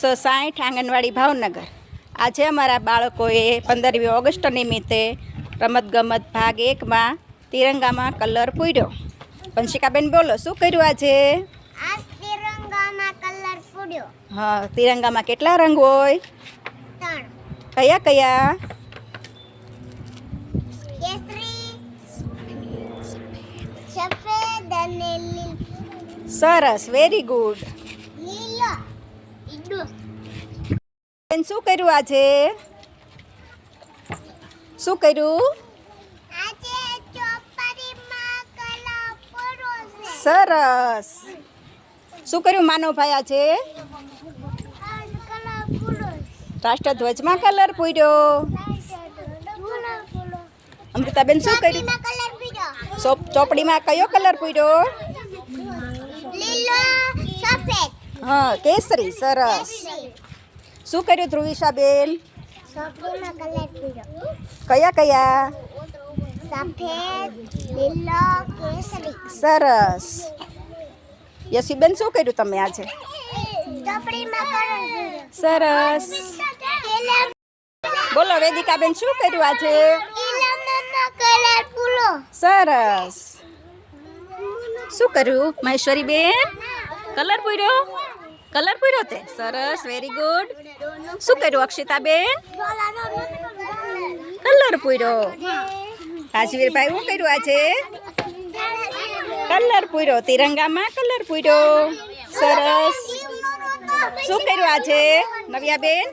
સો સાઠ આંગણવાડી ભાવનગર. આજે અમારા બાળકોએ પંદરમી ઓગસ્ટ નિમિત્તે રમતગમત ભાગ એકમાં તિરંગામાં કલર પૂર્યો. પંશિકાબેન બોલો શું કર્યું આજે? હા તિરંગામાં કેટલા રંગ હોય? કયા કયા? સરસ વેરી ગુડ લીલો. બેન શું કર્યું આજે? શું કર્યું? આજે સરસ. શું કર્યું માનવભાઈ આજે? આ કલર રાષ્ટ્રધ્વજમાં કલર પૂર્યો. અમૃતાબેન શું કર્યું? ચોપડીમાં ચોપ ચોપડીમાં કયો કલર પૂર્યો? હા કેસરી સરસ. શું કર્યું ધ્રુવિશાબેન? કયા કયા? સરસ. યશીબેન શું કર્યું તમે આજે? સરસ. બોલો વેદિકાબેન શું કર્યું આજે? સરસ. શું કર્યું મહેશ્વરીબેન? કલર પૂર્યો? કલર પૂર્યો તે? સરસ વેરી ગુડ શું કર્યું અક્ષિતાબેન? કલર પૂર્યો રાજવીરભાઈ શું કર્યું આજે? કલર પૂર્યો તિરંગામાં કલર પૂર્યો સરસ. શું કર્યું આજે નવ્યાબેન?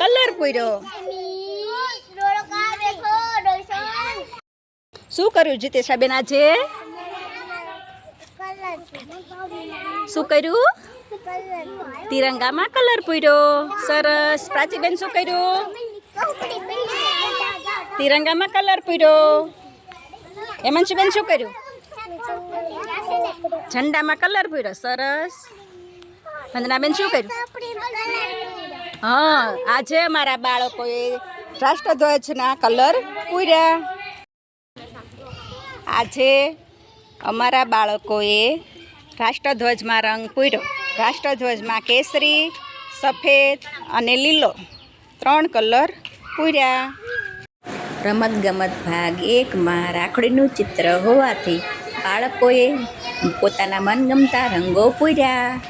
કલર પૂર્યો શું કર્યું જીતેશાબેન આજે? શું કર્યું? તિરંગામાં કલર પૂર્યો. સરસ. પ્રાચીબેન શું કર્યું? તિરંગામાં કલર પૂર્યો. હેમંશીબેન શું કર્યું? ઝંડામાં કલર પૂર્યો. સરસ. વંદનાબેન શું કર્યું? હા, આજે અમારા બાળકોએ રાષ્ટ્રધ્વજના કલર પૂર્યા. આજે અમારા બાળકોએ રાષ્ટ્રધ્વજમાં રંગ પૂર્યો. રાષ્ટ્રધ્વજમાં કેસરી, સફેદ અને લીલો ત્રણ કલર પૂર્યા. રમતગમત ભાગ એકમાં રાખડીનું ચિત્ર હોવાથી બાળકોએ પોતાના મનગમતા રંગો પૂર્યા.